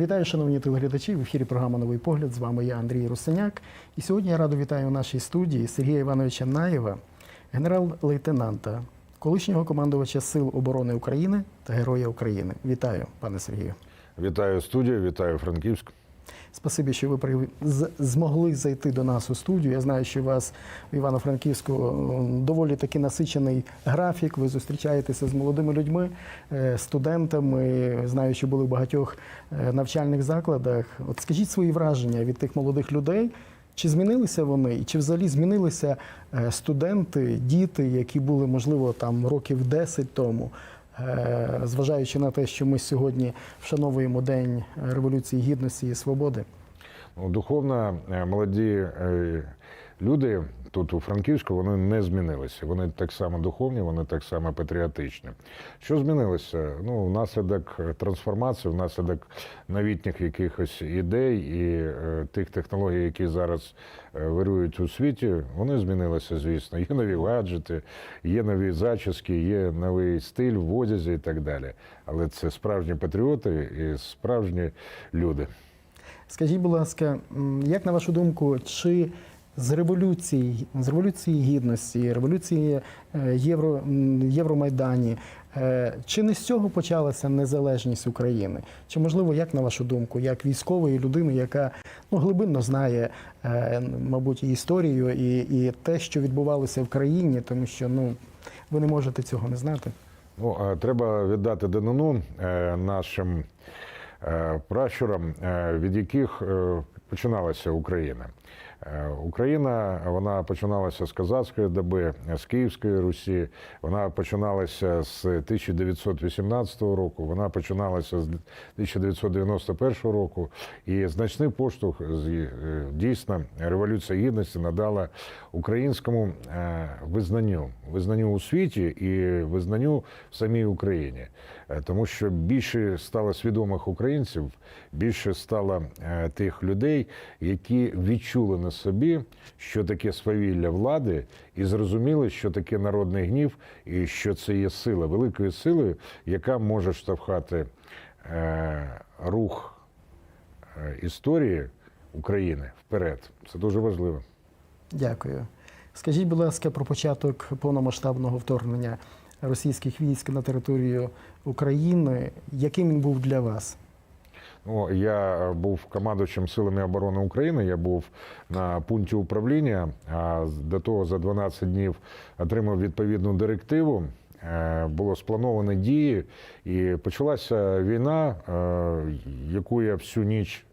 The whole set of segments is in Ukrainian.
Вітаю, шановні телеглядачі. В ефірі програма Новий погляд. З вами я Андрій Русиняк. І сьогодні я радо вітаю у нашій студії Сергія Івановича Наєва, генерал-лейтенанта, колишнього командувача Сил оборони України та Героя України. Вітаю, пане Сергію. Вітаю студію, вітаю Франківськ. Спасибі, що ви змогли зайти до нас у студію. Я знаю, що у вас в Івано-Франківську е, доволі таки насичений графік. Ви зустрічаєтеся з молодими людьми, е, студентами. Знаю, що були в багатьох е, навчальних закладах. От скажіть свої враження від тих молодих людей. Чи змінилися вони, і чи взагалі змінилися студенти, діти, які були, можливо, там років 10 тому, зважаючи на те, що ми сьогодні вшановуємо День Революції Гідності і Свободи. Ну, Духовно е, молоді е, люди тут у Франківську вони не змінилися. Вони так само духовні, вони так само патріотичні. Що змінилося? Ну, внаслідок трансформації, внаслідок новітніх якихось ідей і е, тих технологій, які зараз е, вирують у світі, вони змінилися, звісно. Є нові гаджети, є нові зачіски, є новий стиль в одязі і так далі. Але це справжні патріоти і справжні люди. Скажіть, будь ласка, як на вашу думку, чи з революції, з революції гідності, революції е, Євро, Євромайдані, е, чи не з цього почалася незалежність України? Чи можливо, як на вашу думку, як військової людини, яка ну, глибинно знає, е, мабуть, історію, і, і те, що відбувалося в країні, тому що ну, ви не можете цього не знати? Ну, треба віддати данину нашим пращурам, від яких починалася Україна. Е, Україна вона починалася з козацької доби, з Київської Русі. Вона починалася з 1918 року. Вона починалася з 1991 року. І значний поштовх е, дійсно революція гідності надала українському е, визнанню, визнанню у світі і визнанню в самій Україні. Е, Тому що більше стало свідомих українців, більше стало е, тих людей, які відчули на собі, що таке свавілля влади, і зрозуміли, що таке народний гнів, і що це є сила, великою силою, яка може штовхати е, рух історії України вперед. Це дуже важливо. Дякую. Скажіть, будь ласка, про початок повномасштабного вторгнення російських військ на територію України. Яким він був для вас? Ну, я був командувачем силами оборони України. Я був на пункті управління. А до того за 12 днів отримав відповідну директиву. Е, Було сплановано дії, і почалася війна, е, яку я всю ніч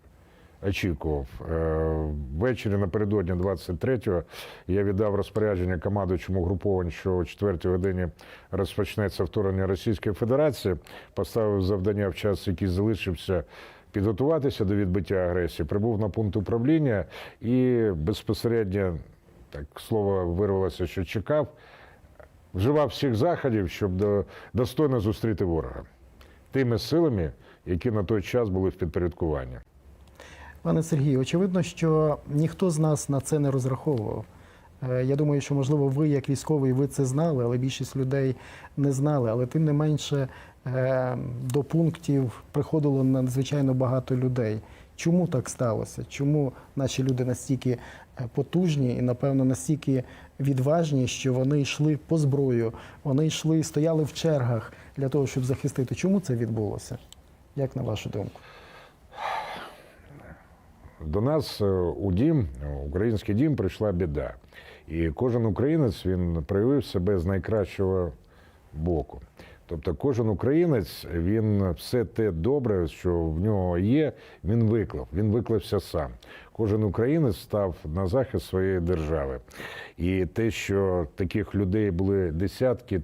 очікував. Е, Ввечері напередодні 23-го я віддав розпорядження командуючому угруповань, що о 4 годині розпочнеться вторгнення Російської Федерації. Поставив завдання в час, який залишився. Підготуватися до відбиття агресії, прибув на пункт управління і безпосередньо, так слово вирвалося, що чекав, вживав всіх заходів, щоб до- достойно зустріти ворога тими силами, які на той час були в підпорядкуванні. Пане Сергію, очевидно, що ніхто з нас на це не розраховував. Е, Я думаю, що можливо ви, як військовий, ви це знали, але більшість людей не знали. Але тим не менше е, до пунктів приходило надзвичайно багато людей. Чому так сталося? Чому наші люди настільки е, потужні і, напевно, настільки відважні, що вони йшли по зброю, вони йшли, стояли в чергах для того, щоб захистити? Чому це відбулося? Як на вашу думку? До нас е, у дім, український дім, прийшла біда. І кожен українець він проявив себе з найкращого боку. Тобто кожен українець, він все те добре, що в нього є, він виклав. Він виклався сам. Кожен українець став на захист своєї держави. І те, що таких людей були десятки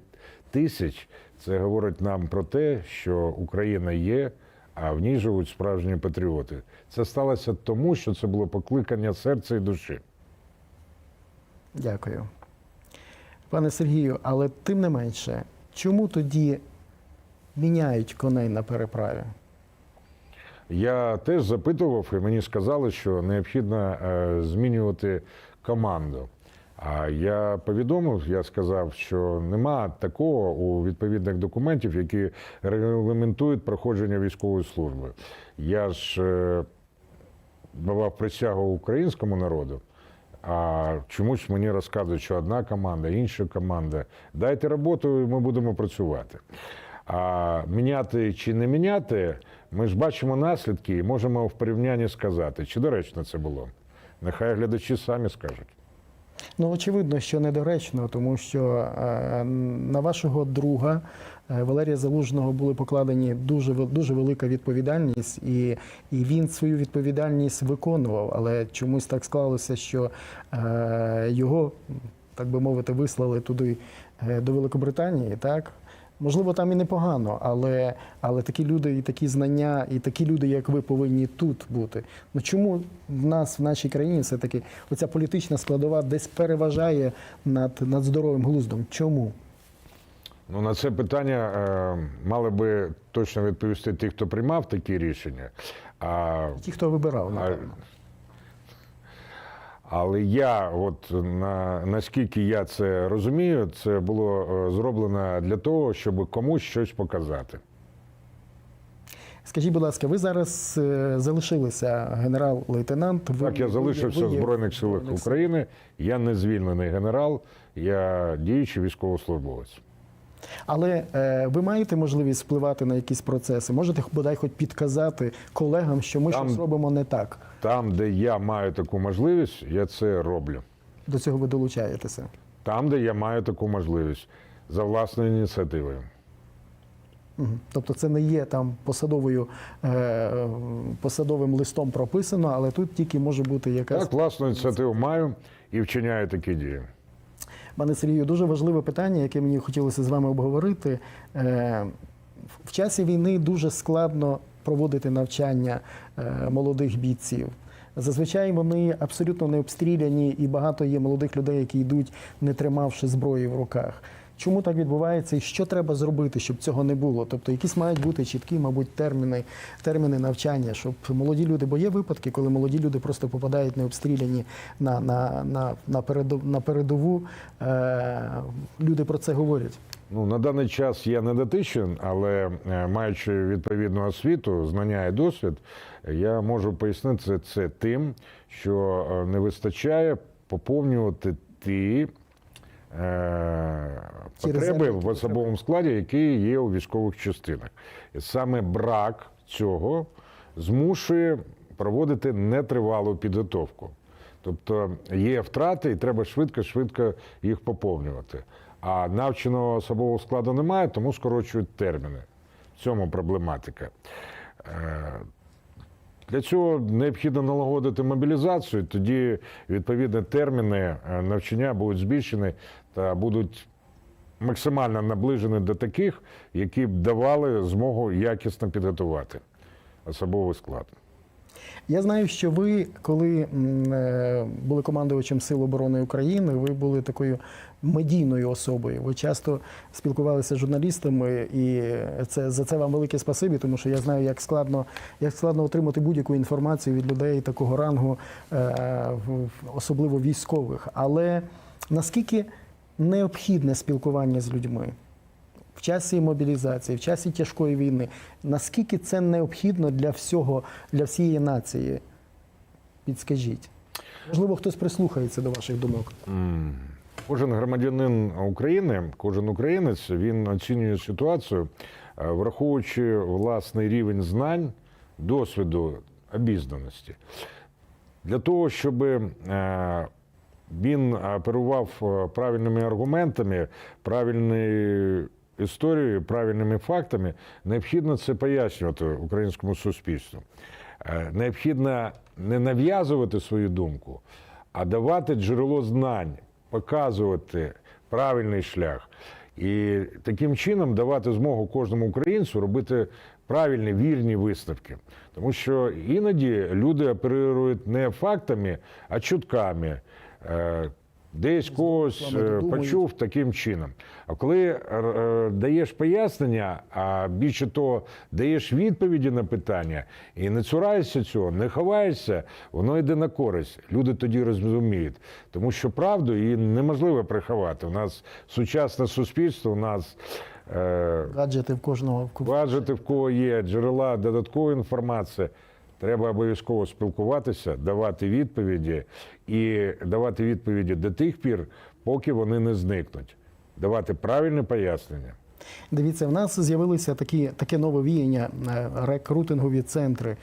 тисяч, це говорить нам про те, що Україна є, а в ній живуть справжні патріоти. Це сталося тому, що це було покликання серця і душі. Дякую. Пане Сергію, але тим не менше, чому тоді міняють коней на переправі? Я теж запитував, і мені сказали, що необхідно е, змінювати команду. А я повідомив, я сказав, що нема такого у відповідних документів, які регламентують проходження військової служби. Я ж е, давав присягу українському народу. А чомусь мені розказують, що одна команда, інша команда. Дайте роботу, і ми будемо працювати. А міняти чи не міняти, ми ж бачимо наслідки і можемо в порівнянні сказати, чи доречно це було. Нехай глядачі самі скажуть. Ну, очевидно, що недоречно, тому що е, на вашого друга е, Валерія Залужного були покладені дуже дуже велика відповідальність, і, і він свою відповідальність виконував. Але чомусь так склалося, що е, його, так би мовити, вислали туди до Великобританії, так. Можливо, там і непогано, але, але такі люди і такі знання, і такі люди, як ви, повинні тут бути. Ну чому в нас в нашій країні все-таки оця політична складова десь переважає над, над здоровим глуздом? Чому? Ну, на це питання е, мали би точно відповісти ті, хто приймав такі рішення. А Ті, хто вибирав, напевно. Але я, от на, наскільки я це розумію, це було е, зроблено для того, щоб комусь щось показати. Скажіть, будь ласка, ви зараз е, залишилися генерал-лейтенант. Ви- Так, я залишився в Збройних силах України. Я не звільнений генерал, я діючий військовослужбовець. Але е, ви маєте можливість впливати на якісь процеси? Можете бодай хоч підказати колегам, що ми Там- щось робимо не так. Там, де я маю таку можливість, я це роблю. До цього ви долучаєтеся. Там, де я маю таку можливість, за власною ініціативою. Тобто це не є там посадовою е, посадовим листом прописано, але тут тільки може бути якась Так, власну ініціативу маю і вчиняю такі дії. Пане Сергію, дуже важливе питання, яке мені хотілося з вами обговорити. Е, В часі війни дуже складно проводити навчання е, молодих бійців. Зазвичай вони абсолютно не обстріляні, і багато є молодих людей, які йдуть, не тримавши зброї в руках. Чому так відбувається і що треба зробити, щоб цього не було? Тобто, якісь мають бути чіткі, мабуть, терміни, терміни навчання, щоб молоді люди, бо є випадки, коли молоді люди просто попадають необстріляні на, на, на, на, передов, на передову. Е, люди про це говорять. Ну, на даний час я не дотичен, але е, маючи відповідну освіту, знання і досвід, я можу пояснити це, тим, що е, не вистачає поповнювати Ті потреби в особовому складі, які є у військових частинах. І саме брак цього змушує проводити нетривалу підготовку. Тобто є втрати, і треба швидко-швидко їх поповнювати. А навченого особового складу немає, тому скорочують терміни. В цьому проблематика. Для цього необхідно налагодити мобілізацію, тоді відповідні терміни е, навчання будуть збільшені та будуть максимально наближені до таких, які б давали змогу якісно підготувати особовий склад. Я знаю, що ви, коли е, були командувачем Сил оборони України, ви були такою медійною особою. Ви часто спілкувалися з журналістами, і це за це вам велике спасибі, тому що я знаю, як складно, як складно отримати будь-яку інформацію від людей такого рангу, е, особливо військових. Але наскільки необхідне спілкування з людьми? в часі мобілізації, в часі тяжкої війни. Наскільки це необхідно для всього, для всієї нації? Підскажіть. Можливо, хтось прислухається до ваших думок. Кожен громадянин України, кожен українець, він оцінює ситуацію, е, враховуючи власний рівень знань, досвіду, обізнаності. Для того, щоб е, він оперував е, правильними аргументами, правильною історією, правильними фактами, необхідно це пояснювати українському суспільству. Необхідно не нав'язувати свою думку, а давати джерело знань, показувати правильний шлях. І таким чином давати змогу кожному українцю робити правильні вільні висновки. Тому що іноді люди оперують не фактами, а чутками. Десь когось е, почув таким чином. А коли е, е, даєш пояснення, а більше того, даєш відповіді на питання і не цураєшся цього, не ховаєшся, воно йде на користь. Люди тоді розуміють. Тому що правду її неможливо приховати. У нас сучасне суспільство, у нас. Гаджети в кожного в кого є джерела додаткової інформації. Треба обов'язково спілкуватися, давати відповіді і давати відповіді до тих пір, поки вони не зникнуть. Давати правильне пояснення. Дивіться, в нас з'явилися такі, таке нове віяння, е, рекрутингові центри.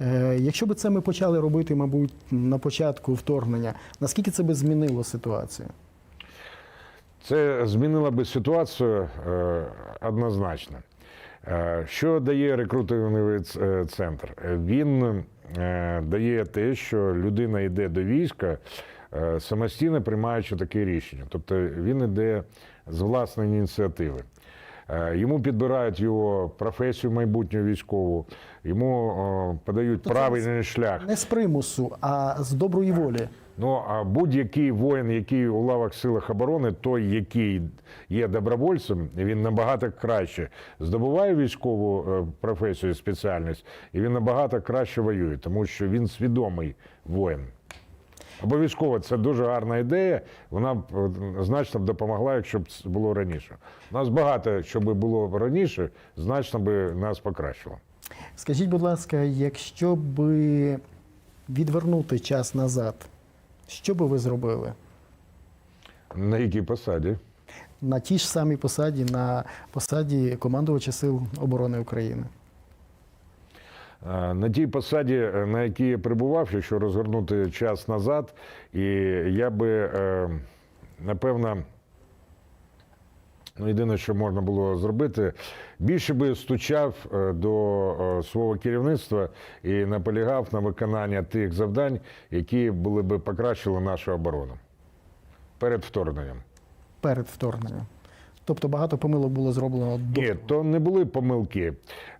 Е, Якщо б це ми почали робити, мабуть, на початку вторгнення, наскільки це би змінило ситуацію? Це змінило би ситуацію е, однозначно. Е, Що дає рекрутинговий е, центр? Е, Він дає те, що людина йде до війська, самостійно приймаючи таке рішення. Тобто він йде з власної ініціативи. Йому підбирають його професію майбутнього військову, йому подають Ну, правильний шлях. Не з примусу, а з доброї волі. Ну а будь-який воїн, який у лавах силах оборони, той, який є добровольцем, він набагато краще здобуває військову е, професію, спеціальність, і він набагато краще воює, тому що він свідомий воїн. Обов'язково це дуже гарна ідея. Вона б е, значно б допомогла, якщо б це було раніше. У нас багато, що би було раніше, значно би нас покращило. Скажіть, будь ласка, якщо би відвернути час назад, що би ви зробили? На якій посаді? На тій ж самій посаді, на посаді командувача Сил оборони України? Е, На тій посаді, е, на якій я перебував, якщо розгорнути час назад, і я би, е, напевно, ну, єдине, що можна було зробити, більше би стучав е, до е, свого керівництва і наполягав на виконання тих завдань, які були би покращили нашу оборону перед вторгненням. перед вторгненням. Тобто багато помилок було зроблено до Ні, то не були помилки.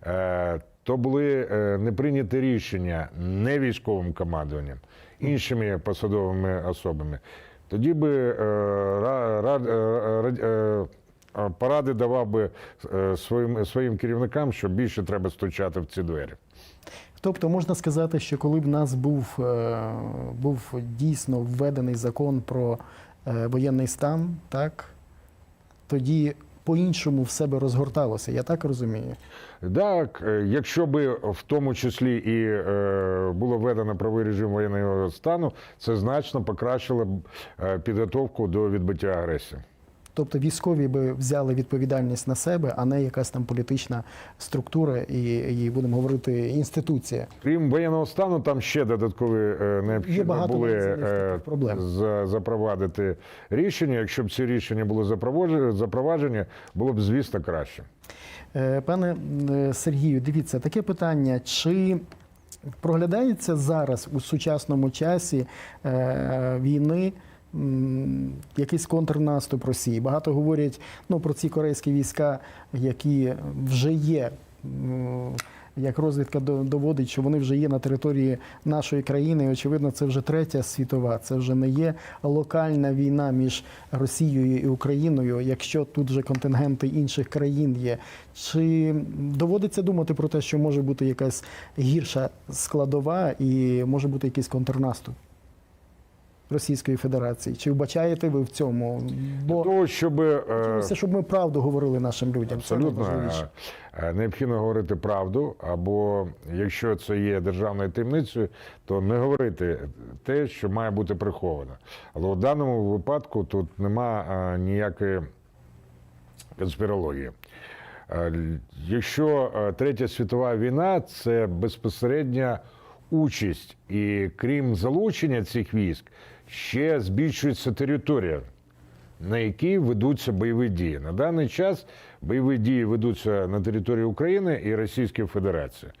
Е, То були е, не прийняті рішення не військовим командуванням, іншими посадовими особами. Тоді би е, ра- ра- ра- поради давав би е, своїм, своїм керівникам, що більше треба стучати в ці двері. Тобто можна сказати, що коли б в нас був, е, був дійсно введений закон про е, воєнний стан, так тоді по-іншому все би розгорталося. Я так розумію. Так, якщо би в тому числі і е, було введено правий режим воєнного стану, це значно покращило б підготовку до відбиття агресії. Тобто військові би взяли відповідальність на себе, а не якась там політична структура і, і будемо говорити, інституція. Крім воєнного стану, там ще додаткові е, необхідно були е, проблем. запровадити рішення. Якщо б ці рішення були запроваджені, було б звісно краще. Е, Пане Сергію, дивіться, таке питання: чи проглядається зараз у сучасному часі війни якийсь контрнаступ Росії? Багато говорять ну, про ці корейські війська, які вже є. Як розвідка до- доводить, що вони вже є на території нашої країни, і очевидно, це вже третя світова. Це вже не є локальна війна між Росією і Україною, якщо тут вже контингенти інших країн є. Чи доводиться думати про те, що може бути якась гірша складова і може бути якийсь контрнаступ Російської Федерації? Чи вбачаєте ви в цьому? Бо Того, щоб е, хотілося, щоб ми правду говорили нашим людям. Абсолютно найважливіше. е, необхідно говорити правду, або якщо це є державною таємницею, то не говорити те, що має бути приховано. Але у даному випадку тут нема е, ніякої конспірології. Якщо Третя світова війна це безпосередня участь, і крім залучення цих військ, ще збільшується територія, на якій ведуться бойові дії. На даний час бойові дії ведуться на території України і Російської Федерації.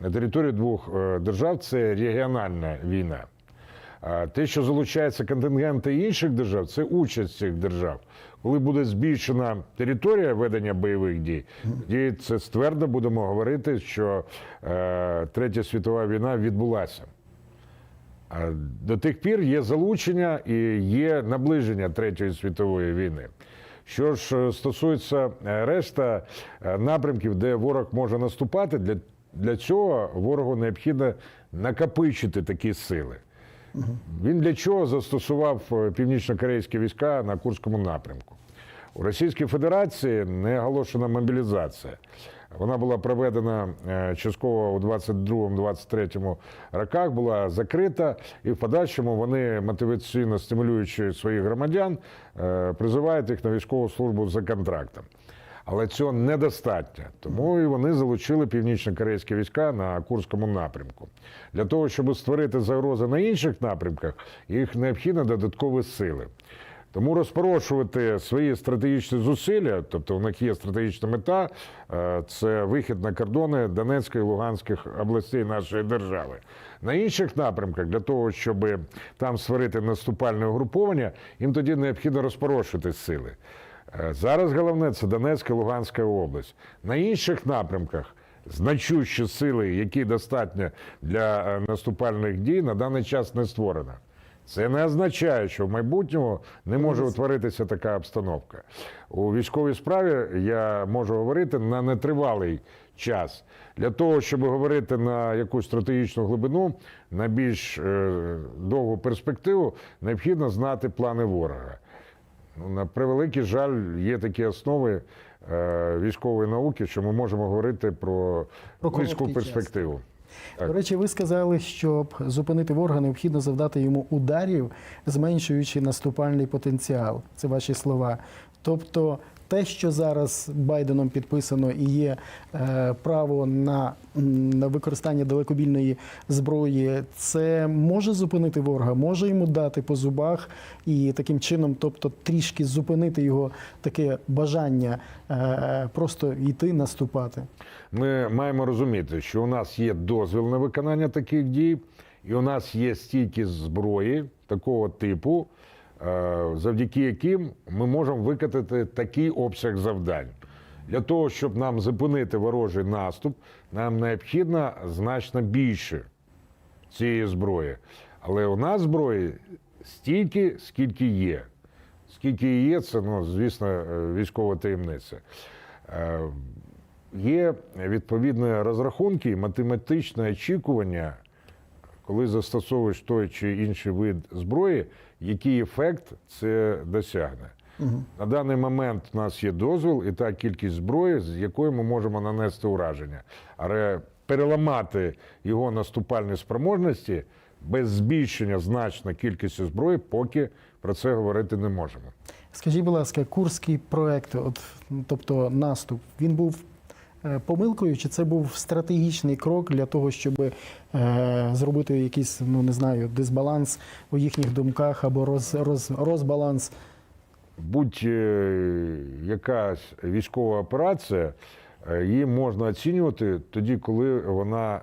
На території двох е, держав це регіональна війна. А те, що залучаються контингенти інших держав, це участь цих держав. Коли буде збільшена територія ведення бойових дій, тоді це ствердно будемо говорити, що е, Третя світова війна відбулася. До тих пір є залучення і є наближення Третьої світової війни. Що ж е, стосується е, решта е, напрямків, де ворог може наступати, для, для цього ворогу необхідно накопичити такі сили. Він для чого застосував північно-корейські війська на Курському напрямку? У Російській Федерації не оголошена мобілізація. Вона була проведена е, частково у 22-23 роках, була закрита, і в подальшому вони мотиваційно стимулюючи своїх громадян, е, призивають їх на військову службу за контрактом. Але цього недостатньо. Тому і вони залучили північно-корейські війська на Курському напрямку. Для того, щоб створити загрози на інших напрямках, їх необхідно додаткові сили. Тому розпорошувати свої стратегічні зусилля, тобто у них є стратегічна мета, е, це вихід на кордони Донецької і Луганських областей нашої держави. На інших напрямках, для того, щоб там створити наступальне угруповання, їм тоді необхідно розпорошити сили. Е, Зараз головне це Донецька і Луганська область. На інших напрямках значущі сили, які достатньо для е, наступальних дій, на даний час не створено. Це не означає, що в майбутньому не може утворитися така обстановка. У військовій справі я можу говорити на нетривалий час. Для того, щоб говорити на якусь стратегічну глибину, на більш е, довгу перспективу, необхідно знати плани ворога. Ну, на превеликий жаль, є такі основи е, військової науки, що ми можемо говорити про, Про час. перспективу. До речі, ви сказали, щоб зупинити ворога, необхідно завдати йому ударів, зменшуючи наступальний потенціал. Це ваші слова. Тобто, те, що зараз Байденом підписано і є е, право на, використання далекобільної зброї, це може зупинити ворога, може йому дати по зубах і таким чином, тобто трішки зупинити його таке бажання е, просто йти наступати. Ми маємо розуміти, що у нас є дозвіл на виконання таких дій, і у нас є стільки зброї такого типу, завдяки яким ми можемо виконати такий обсяг завдань. Для того, щоб нам зупинити ворожий наступ, нам необхідно значно більше цієї зброї. Але у нас зброї стільки, скільки є. Скільки є, це, ну, звісно, е, військова таємниця. Е, Є відповідні розрахунки, математичне очікування, коли застосовуєш той чи інший вид зброї, який ефект це досягне. На даний момент у нас є дозвіл і та кількість зброї, з якою ми можемо нанести ураження. Але переламати його наступальні спроможності без збільшення значно кількості зброї, поки про це говорити не можемо. Скажіть, будь ласка, курський проект, от, тобто наступ, він був помилкою, чи це був стратегічний крок для того, щоб е, зробити якийсь, ну не знаю, дисбаланс у їхніх думках або роз, роз, розбаланс? Будь-якась військова операція, е, її можна оцінювати тоді, коли вона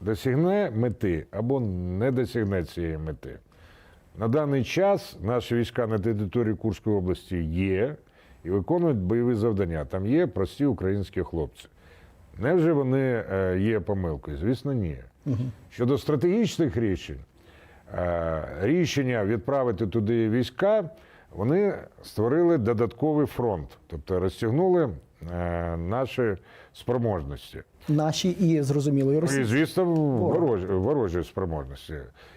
досягне мети або не досягне цієї мети. На даний час наші війська на території Курської області є і виконують бойові завдання. Там є прості українські хлопці. Невже вони е, є помилкою? Звісно, ні. Щодо стратегічних рішень, е, рішення відправити туди війська, вони створили додатковий фронт, тобто розтягнули е, наші спроможності. Наші і зрозуміло, і І, звісно, ворожі, ворожі спроможності.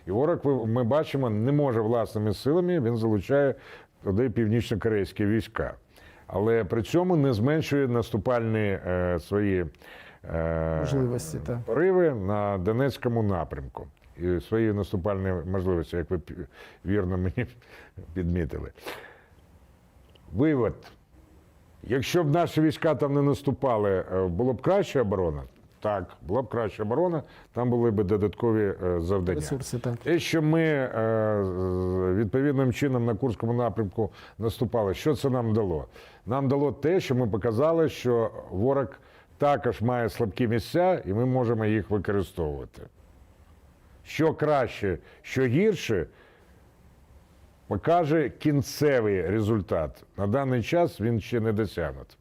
І ворог, ми бачимо, не може власними силами, він залучає туди північно-корейські війська. Але при цьому не зменшує наступальні е, свої е, Можливості, так. пориви на Донецькому напрямку. І свої наступальні можливості, як ви вірно мені підмітили. Вивод. Якщо б наші війська там не наступали, е, було б краща оборона? Так, була б краща оборона, там були б додаткові завдання. Ресурси, так. Те, що ми відповідним чином на Курському напрямку наступали, що це нам дало? Нам дало те, що ми показали, що ворог також має слабкі місця, і ми можемо їх використовувати. Що краще, що гірше, покаже кінцевий результат. На даний час він ще не досягнут.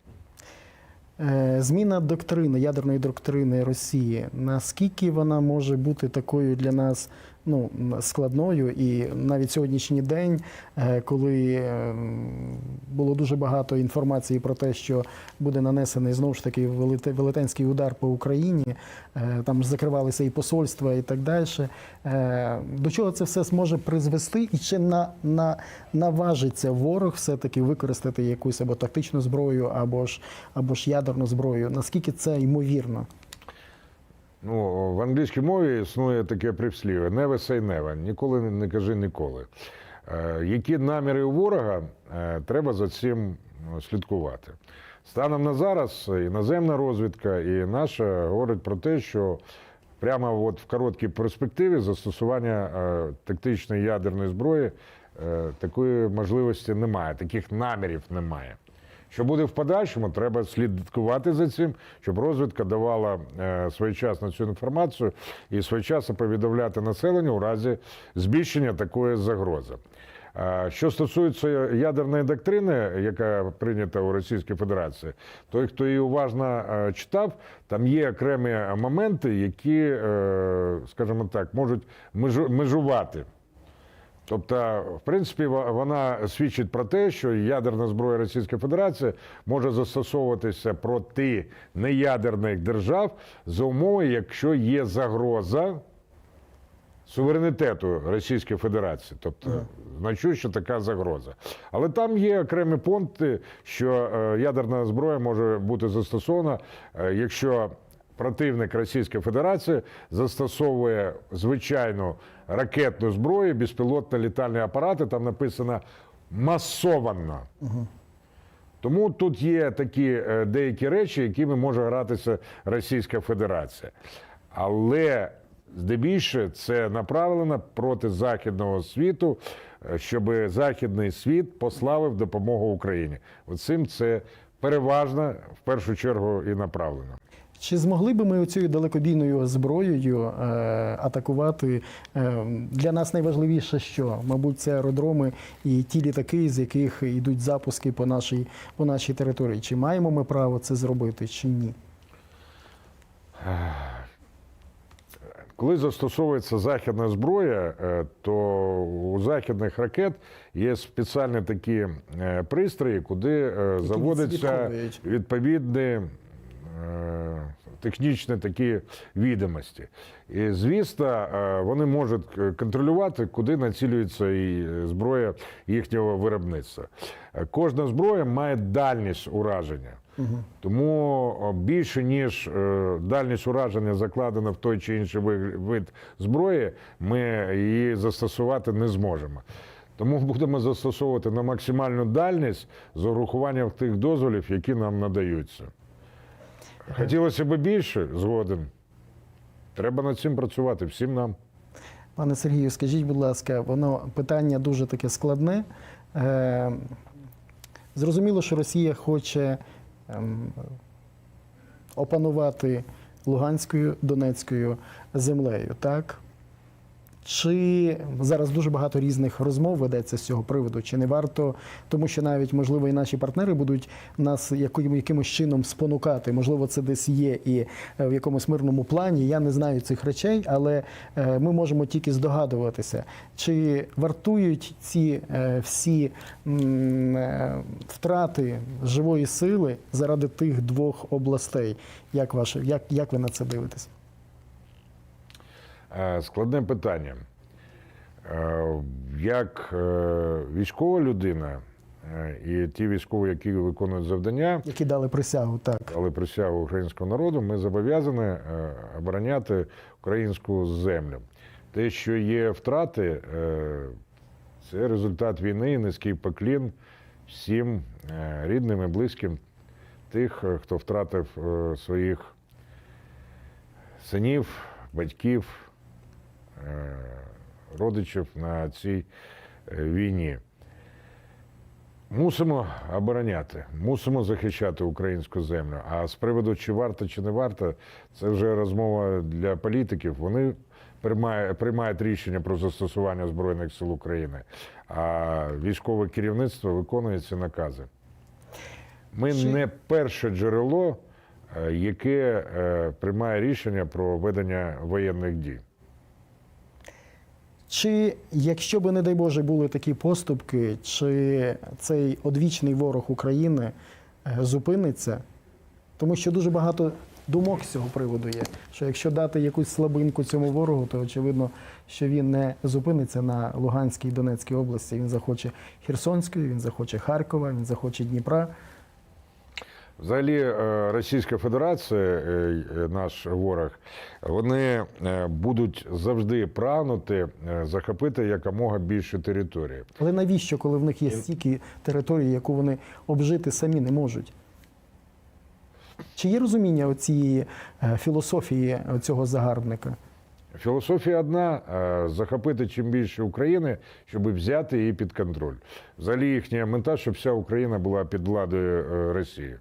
Е, Зміна доктрини, ядерної доктрини Росії, наскільки вона може бути такою для нас ну, складною. І навіть сьогоднішній день, е, коли е, було дуже багато інформації про те, що буде нанесений знову ж таки велетенський удар по Україні, е, там закривалися і посольства, і так далі. До чого це все зможе призвести, і чи на, на, наважиться ворог все-таки використати якусь або тактичну зброю, або ж, або ж ядерну зброю? Наскільки це ймовірно? Ну, в англійській мові існує таке прислів'я never say never, ніколи не- кажи ніколи. Е, Які наміри у ворога, е, треба за цим ну, слідкувати. Станом на зараз іноземна розвідка і наша говорить про те, що прямо от в короткій перспективі застосування е, тактичної ядерної зброї такої можливості немає, таких намірів немає. Що буде в подальшому, треба слідкувати за цим, щоб розвідка давала е, своєчасно цю інформацію і своєчасно повідомляти населенню у разі збільшення такої загрози. Що стосується ядерної доктрини, яка прийнята у Російській Федерації, той, хто її уважно е, читав, там є окремі моменти, які, е, скажімо так, можуть межу- межувати. Тобто, в принципі, вона свідчить про те, що ядерна зброя Російської Федерації може застосовуватися проти неядерних держав за умови, якщо є загроза суверенітету Російської Федерації, тобто значуща така загроза. Але там є окремі пункти, що е, ядерна зброя може бути застосована, е, якщо противник Російської Федерації застосовує звичайну ракетну зброю, безпілотні літальні апарати, там написано масовано. Тому тут є такі е, деякі речі, якими може гратися Російська Федерація. Але здебільше це направлено проти західного світу, е, щоб західний світ пославив допомогу Україні. Оцим це переважно в першу чергу і направлено. Чи змогли би ми цією далекобійною зброєю е, атакувати? Е, для нас найважливіше, що мабуть, це аеродроми і ті літаки, з яких йдуть запуски по нашій по нашій території. Чи маємо ми право це зробити, чи ні? Коли застосовується західна зброя, е, то у західних ракет є спеціальні такі е, пристрої, куди е, відповідні е, технічні такі відомості. І звісно, е, вони можуть контролювати, куди націлюється і зброя їхнього виробництва. Е, Кожна зброя має дальність ураження. Тому більше ніж е, дальність ураження закладена в той чи інший вид зброї, ми її застосувати не зможемо. Тому будемо застосовувати на максимальну дальність з урахуванням тих дозволів, які нам надаються. Хотілося б більше, згоден. Треба над цим працювати всім нам. Пане Сергію, скажіть, будь ласка, воно питання дуже таке складне. Е, зрозуміло, що Росія хоче ем, опанувати Луганською, Донецькою землею, так? Чи зараз дуже багато різних розмов ведеться з цього приводу? Чи не варто, тому що навіть можливо і наші партнери будуть нас яким- якимось чином спонукати? Можливо, це десь є і е, в якомусь мирному плані. Я не знаю цих речей, але е, ми можемо тільки здогадуватися, чи вартують ці е, всі втрати живої сили заради тих двох областей? Як ваше, як, як ви на це дивитесь? Е, Складне питання. Е, Як е, військова людина і ті військові, які виконують завдання, Які дали присягу, так. але присягу українського народу, ми зобов'язані обороняти українську землю. Те, що є втрати, це результат війни, і низький поклін всім рідним і близьким тих, хто втратив своїх синів, батьків, родичів на цій е, війні. Мусимо обороняти, мусимо захищати українську землю. А з приводу, чи варто, чи не варто, це вже розмова для політиків. Вони приймають, приймають рішення про застосування Збройних сил України, а військове керівництво виконує ці накази. Ми Чи- не перше джерело, е, яке е, приймає рішення про ведення воєнних дій. Чи якщо би, не дай Боже, були такі поступки, чи цей одвічний ворог України е, зупиниться? Тому що дуже багато думок з цього приводу є. Що якщо дати якусь слабинку цьому ворогу, то очевидно, що він не зупиниться на Луганській і Донецькій області. Він захоче Херсонської, він захоче Харкова, він захоче Дніпра. Взагалі, е, Російська Федерація, е, е, наш ворог, вони будуть завжди прагнути захопити якомога більше території. Але навіщо, коли в них є стільки території, яку вони обжити самі не можуть? Чи є розуміння цієї філософії цього загарбника? Філософія одна захопити чим більше України, щоб взяти її під контроль. Взагалі їхня мета, щоб вся Україна була під владою Росії.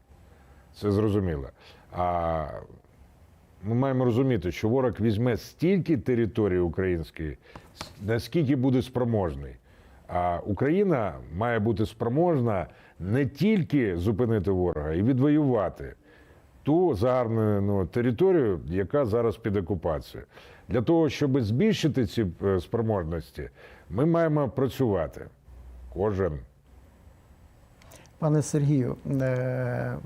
Це зрозуміло. А ми маємо розуміти, що ворог візьме стільки території української, наскільки буде спроможний. А Україна має бути спроможна не тільки зупинити ворога і відвоювати ту загарбнену територію, яка зараз під окупацією. Для того, щоб збільшити ці е, спроможності, ми маємо працювати. Кожен. Пане Сергію, е,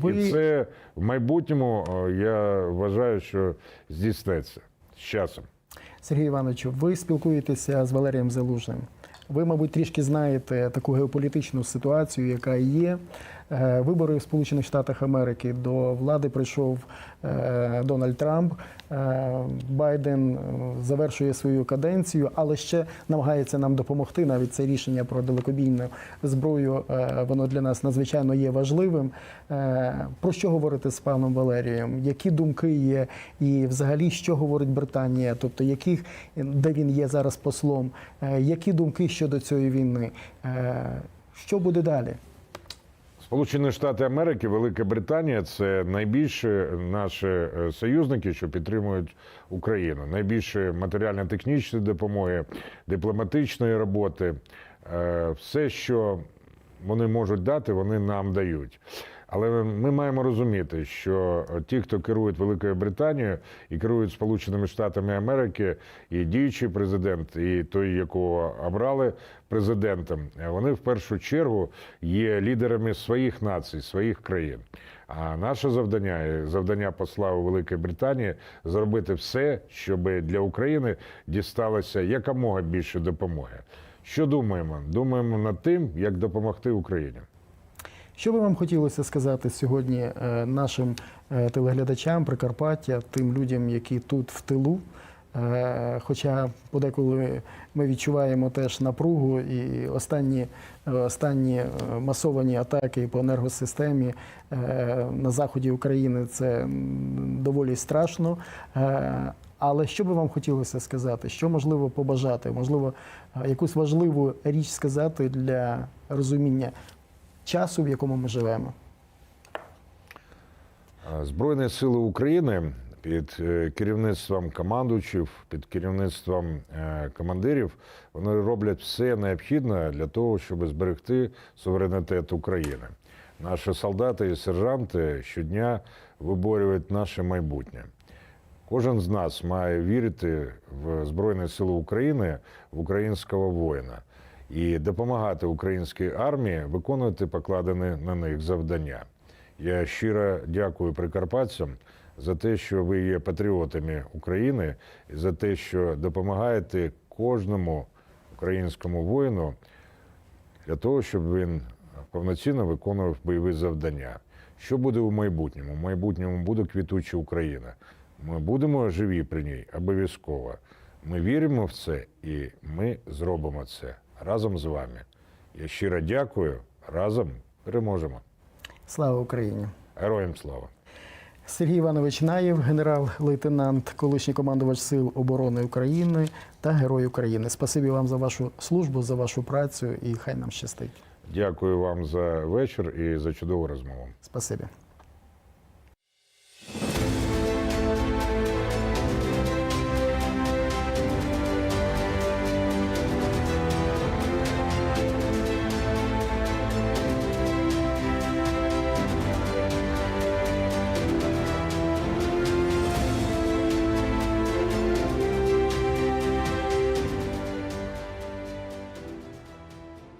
ви І це в майбутньому, е, я вважаю, що здійснеться з часом. Сергій Івановичу, ви спілкуєтеся з Валерієм Залужним. Ви, мабуть, трішки знаєте таку геополітичну ситуацію, яка є. Е, Вибори в Сполучених Штатах Америки до влади прийшов е, Дональд Трамп. Е, Байден завершує свою каденцію, але ще намагається нам допомогти. Навіть це рішення про далекобійну зброю воно для нас надзвичайно є важливим. Про що говорити з паном Валерієм? Які думки є, і взагалі що говорить Британія? Тобто, яких де він є зараз послом? Які думки щодо цієї війни? Що буде далі? Сполучені Штати Америки, Велика Британія це найбільші наші е, союзники, що підтримують Україну. Найбільше матеріально-технічної допомоги, дипломатичної роботи. Е, Все, що вони можуть дати, вони нам дають. Але ми маємо розуміти, що ті, хто керують Великою Британією і керують Сполученими Штатами Америки, і діючий президент, і той, якого обрали президентом, вони в першу чергу є лідерами своїх націй, своїх країн. А наше завдання, і завдання посла у Великій Британії зробити все, щоб для України дісталося якомога більше допомоги. Що думаємо? Думаємо над тим, як допомогти Україні. Що би вам хотілося сказати сьогодні е, нашим е, телеглядачам Прикарпаття, тим людям, які тут в тилу? Е, Хоча подеколи ми відчуваємо теж напругу і останні, останні масовані атаки по енергосистемі на заході України це доволі страшно. Але що би вам хотілося сказати? Що можливо побажати? Можливо, якусь важливу річ сказати для розуміння часу, в якому ми живемо. Збройні сили України під е, керівництвом командуючих, під керівництвом е, командирів, вони роблять все необхідне для того, щоб зберегти суверенітет України. Наші солдати і сержанти щодня виборюють наше майбутнє. Кожен з нас має вірити в Збройні Сили України, в українського воїна і допомагати українській армії виконувати покладені на них завдання. Я щиро дякую прикарпатцям за те, що ви є патріотами України, і за те, що допомагаєте кожному українському воїну для того, щоб він повноцінно виконував бойові завдання. Що буде у майбутньому? У майбутньому буде квітуча Україна. Ми будемо живі при ній обов'язково. Ми віримо в це і ми зробимо це разом з вами. Я щиро дякую. Разом переможемо. Слава Україні! Героям слава! Сергій Іванович Наєв, генерал-лейтенант, колишній командувач Сил оборони України та Герой України. Спасибі вам за вашу службу, за вашу працю і хай нам щастить. Дякую вам за вечір і за чудову розмову. Спасибі.